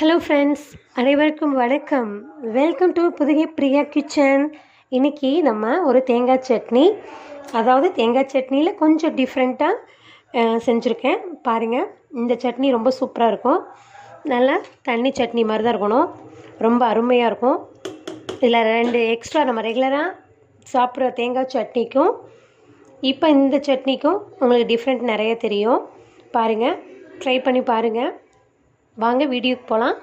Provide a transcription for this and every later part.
Hello friends அனைவருக்கும் வணக்கம். Welcome to Pudukai Priya kitchen இன்னைக்கு நம்ம ஒரு தேங்காய் சட்னி. அதாவது தேங்காய் சட்னியில் கொஞ்சம் டிஃப்ரெண்ட்டாக செஞ்சுருக்கேன். பாருங்கள் இந்த சட்னி ரொம்ப சூப்பராக இருக்கும். நல்லா தண்ணி சட்னி மாதிரி தான் இருக்கணும். ரொம்ப அருமையாக இருக்கும். இதில் ரெண்டு எக்ஸ்ட்ரா நம்ம ரெகுலராக சாப்பிட்ற தேங்காய் சட்னிக்கும் இப்போ இந்த சட்னிக்கும் உங்களுக்கு டிஃப்ரெண்ட் நிறைய தெரியும். பாருங்கள் ட்ரை பண்ணி பாருங்கள் வாங்க வீடியோக்கு போகலாம்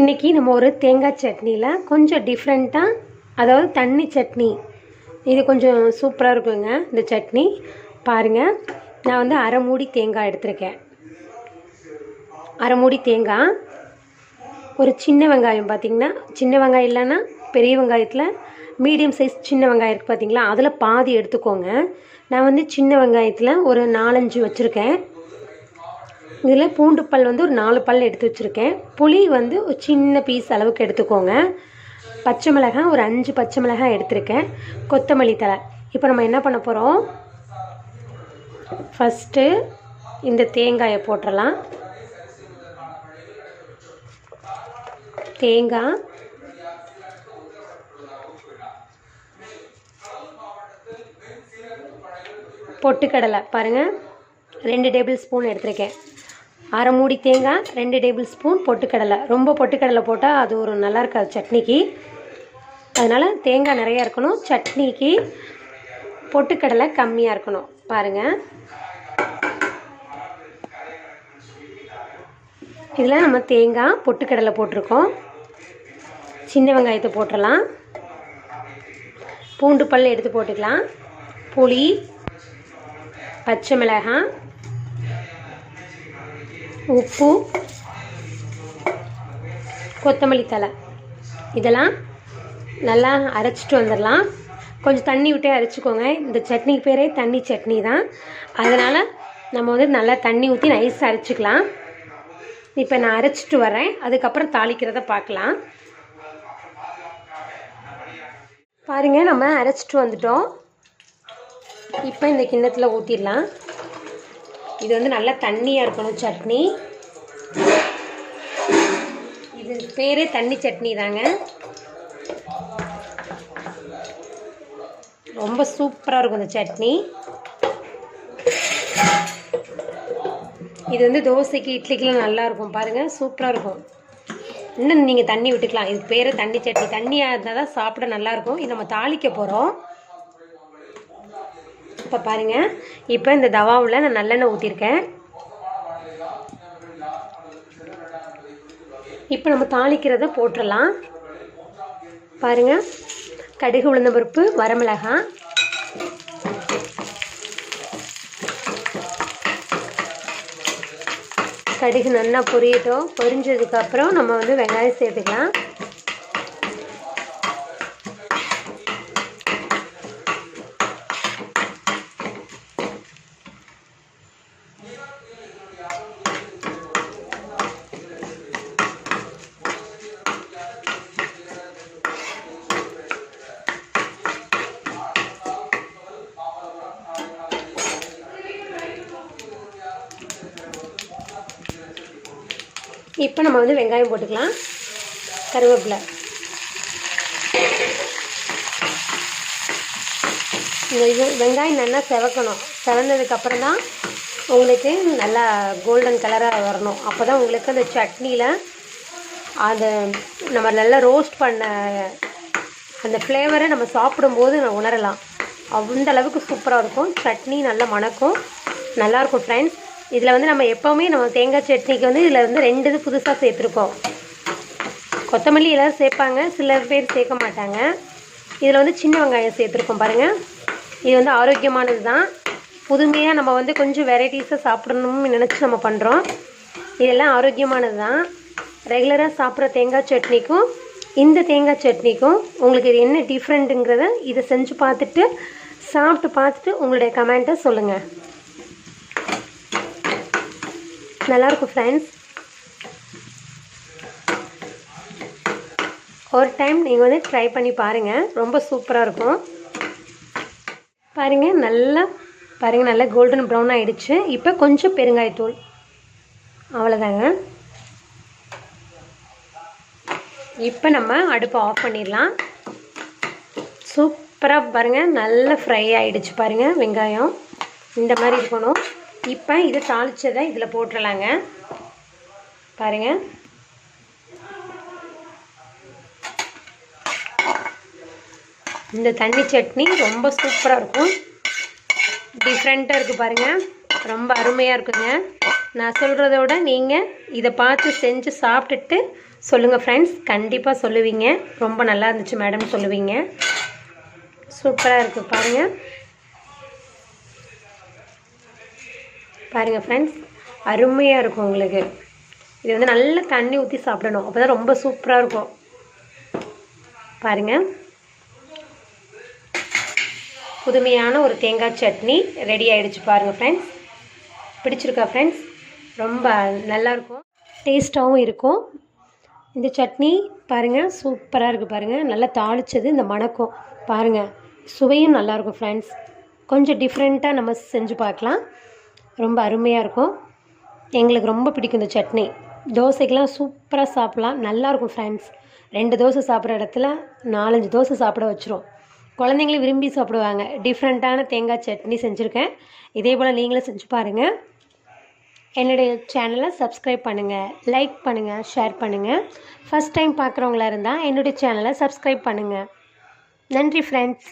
இன்றைக்கி நம்ம ஒரு தேங்காய் சட்னியில் கொஞ்சம் டிஃப்ரெண்ட்டாக அதாவது தண்ணி சட்னி. இது கொஞ்சம் சூப்பராக இருக்குங்க இந்த சட்னி. பாருங்கள் நான் வந்து அரை மூடி தேங்காய் எடுத்திருக்கேன். அரை மூடி தேங்காய் ஒரு சின்ன வெங்காயம் பார்த்திங்கன்னா சின்ன வெங்காயம் இல்லைன்னா பெரிய வெங்காயத்தில் மீடியம் சைஸ் சின்ன வெங்காயம் இருக்குது பார்த்தீங்களா அதில் பாதி எடுத்துக்கோங்க. நான் வந்து சின்ன வெங்காயத்தில் ஒரு நாலஞ்சு வச்சுருக்கேன். இதில் பூண்டு பல் வந்து ஒரு நாலு பல் எடுத்து வச்சுருக்கேன். புளி வந்து ஒரு சின்ன பீஸ் அளவுக்கு எடுத்துக்கோங்க. பச்சை மிளகாய் ஒரு அஞ்சு பச்சை மிளகாய் எடுத்திருக்கேன். கொத்தமல்லி தழை. இப்போ நம்ம என்ன பண்ண போகிறோம் ஃபஸ்ட்டு இந்த தேங்காயை போட்டுடலாம் தேங்காய். பொட்டுக்கடலை பாருங்கள் ரெண்டு டேபிள் ஸ்பூன் எடுத்திருக்கேன். அரை மூடி தேங்காய் ரெண்டு டேபிள் ஸ்பூன் பொட்டுக்கடலை. ரொம்ப பொட்டுக்கடலை போட்டால் அது ஒரு நல்லா இருக்காது சட்னிக்கு. அதனால் தேங்காய் நிறையா இருக்கணும். சட்னிக்கு பொட்டுக்கடலை கம்மியாக இருக்கணும். பாருங்கள் இதில் நம்ம தேங்காய் பொட்டுக்கடலை போட்டிருக்கோம். சின்ன வெங்காயத்தை போட்டுடலாம் பூண்டு பல் எடுத்து போட்டுக்கலாம். புளி பச்சை மிளகாய் உப்பு கொத்தமல்லி தழை. இதெல்லாம் நல்லா அரைச்சிட்டு வந்துடலாம். கொஞ்சம் தண்ணி விட்டே அரைச்சிக்கோங்க. இந்த சட்னிக்கு பேரே தண்ணி சட்னி தான். அதனால் நம்ம வந்து நல்லா தண்ணி ஊற்றி நைஸாக அரைச்சிக்கலாம். இப்போ நான் அரைச்சிட்டு வரேன் அதுக்கப்புறம் தாளிக்கிறத பார்க்கலாம். பாருங்கள் நம்ம அரைச்சிட்டு வந்துட்டோம். இப்போ இந்த கிண்ணத்தில் ஊற்றிடலாம் இது வந்து நல்லா தண்ணியாக இருக்கணும் சட்னி. இது பேரே தண்ணி சட்னி தாங்க. ரொம்ப சூப்பராக இருக்கும் இந்த சட்னி. இது வந்து தோசைக்கு இட்லிக்கெலாம் நல்லா இருக்கும். பாருங்கள் சூப்பராக இருக்கும். இன்னும் நீங்கள் தண்ணி விட்டுக்கலாம். இது பேர் தண்ணி சட்னி. தண்ணியாக இருந்தால் தான் சாப்பிட நல்லாயிருக்கும் இது நம்ம தாளிக்க போகிறோம் இப்போ பாருங்கள் இப்போ இந்த தவாவில் நான் நல்லெண்ணெய் ஊற்றிருக்கேன் இப்போ நம்ம தாளிக்கிறத போட்டுடலாம். பாருங்கள் கடுகு உளுந்த பருப்பு வரமிளகாய். கடுகு நல்லா பொரியட்டும். பொரிஞ்சதுக்கப்புறம் நம்ம வந்து வெங்காயம் சேர்த்துக்கலாம். இப்போ நம்ம வந்து வெங்காயம் போட்டுக்கலாம். கருவேப்பிலை. இந்த இது வெங்காயம் நல்லா செவக்கணும். செவந்ததுக்கப்புறம் தான் உங்களுக்கு நல்லா கோல்டன் கலராக வரணும். அப்போ தான் உங்களுக்கு அந்த சட்னியில் அதை நம்ம நல்லா ரோஸ்ட் பண்ண அந்த ஃப்ளேவரை நம்ம சாப்பிடும்போது நம்ம உணரலாம். அந்த அளவுக்கு சூப்பராக இருக்கும். சட்னி நல்லா மணக்கும். நல்லாயிருக்கும் ஃப்ரெண்ட்ஸ் இதில் வந்து நம்ம எப்போவுமே நம்ம தேங்காய் சட்னிக்கு வந்து இதில் வந்து ரெண்டு இது புதுசாக சேர்த்துருக்கோம். கொத்தமல்லி எல்லோரும் சேர்ப்பாங்க சில பேர் சேர்க்க மாட்டாங்க. இதில் வந்து சின்ன வெங்காயம் சேர்த்துருக்கோம் பாருங்கள் இது வந்து ஆரோக்கியமானது தான் புதுமையாக நம்ம வந்து கொஞ்சம் வெரைட்டிஸாக சாப்பிடணும்னு நினச்சி நம்ம பண்ணுறோம் இதெல்லாம் ஆரோக்கியமானது தான் ரெகுலராக சாப்பிட்ற தேங்காய் சட்னிக்கும் இந்த தேங்காய் சட்னிக்கும் உங்களுக்கு இது என்ன டிஃப்ரெண்ட்டுங்கிறத இதை செஞ்சு பார்த்துட்டு சாப்பிட்டு பார்த்துட்டு உங்களுடைய கமெண்ட்டை சொல்லுங்கள் நல்லாயிருக்கும் ஃப்ரெண்ட்ஸ் ஒரு டைம் நீங்கள் வந்து ட்ரை பண்ணி பாருங்கள் ரொம்ப சூப்பராக இருக்கும். பாருங்கள் நல்லா பாருங்கள் நல்லா கோல்டன் ப்ரௌன் ஆகிடுச்சு இப்போ கொஞ்சம் பெருங்காயத்தூள். அவ்வளோதாங்க இப்போ நம்ம அடுப்பை ஆஃப் பண்ணிடலாம். சூப்பராக பாருங்கள் நல்லா ஃப்ரை ஆகிடுச்சு பாருங்கள் வெங்காயம். இந்த மாதிரி இருக்கணும். இப்போ இது தாளித்ததை இதில் போட்டுடலாங்க பாருங்கள் இந்த தண்ணி சட்னி ரொம்ப சூப்பராக இருக்கும். டிஃப்ரெண்ட்டாக இருக்குது பாருங்கள் ரொம்ப அருமையாக இருக்குங்க. நான் சொல்கிறத விட நீங்கள் இதை பார்த்து செஞ்சு சாப்பிட்டுட்டு சொல்லுங்கள் ஃப்ரெண்ட்ஸ் கண்டிப்பாக சொல்லுவீங்க. ரொம்ப நல்லா இருந்துச்சு மேடம் சொல்லுவீங்க. சூப்பராக இருக்குது பாருங்கள் பாருங்கள் ஃப்ரெண்ட்ஸ் அருமையாக இருக்கும் உங்களுக்கு. இது வந்து நல்ல தண்ணி ஊற்றி சாப்பிடணும். அப்போ தான் ரொம்ப சூப்பராக இருக்கும். பாருங்கள் புதுமையான ஒரு தேங்காய் சட்னி ரெடி ஆகிடுச்சு பாருங்கள் ஃப்ரெண்ட்ஸ் பிடிச்சிருக்கா ஃப்ரெண்ட்ஸ் ரொம்ப நல்லாயிருக்கும் டேஸ்ட்டாகவும் இருக்கும். இந்த சட்னி பாருங்கள் சூப்பராக இருக்குது பாருங்கள் நல்லா தாளித்தது இந்த மணக்கும். பாருங்கள் சுவையும் நல்லாயிருக்கும் ஃப்ரெண்ட்ஸ் கொஞ்சம் டிஃப்ரெண்ட்டாக நம்ம செஞ்சு பார்க்கலாம். ரொம்ப அருமையாக இருக்கும். எங்களுக்கு ரொம்ப பிடிக்கும் இந்த சட்னி. தோசைக்கெலாம் சூப்பராக சாப்பிட்லாம். நல்லாயிருக்கும் ஃப்ரெண்ட்ஸ் ரெண்டு தோசை சாப்பிட்ற இடத்துல நாலஞ்சு தோசை சாப்பிட வச்சுரும். குழந்தைங்களும் விரும்பி சாப்பிடுவாங்க. டிஃப்ரெண்ட்டான தேங்காய் சட்னி செஞ்சுருக்கேன். இதே போல் நீங்களும் செஞ்சு பாருங்கள் என்னுடைய சேனலை சப்ஸ்கிரைப் பண்ணுங்கள் லைக் பண்ணுங்கள் ஷேர் பண்ணுங்கள் ஃபஸ்ட் டைம் பார்க்குறவங்களா இருந்தால் என்னுடைய சேனலை சப்ஸ்கிரைப் பண்ணுங்கள் நன்றி ஃப்ரெண்ட்ஸ்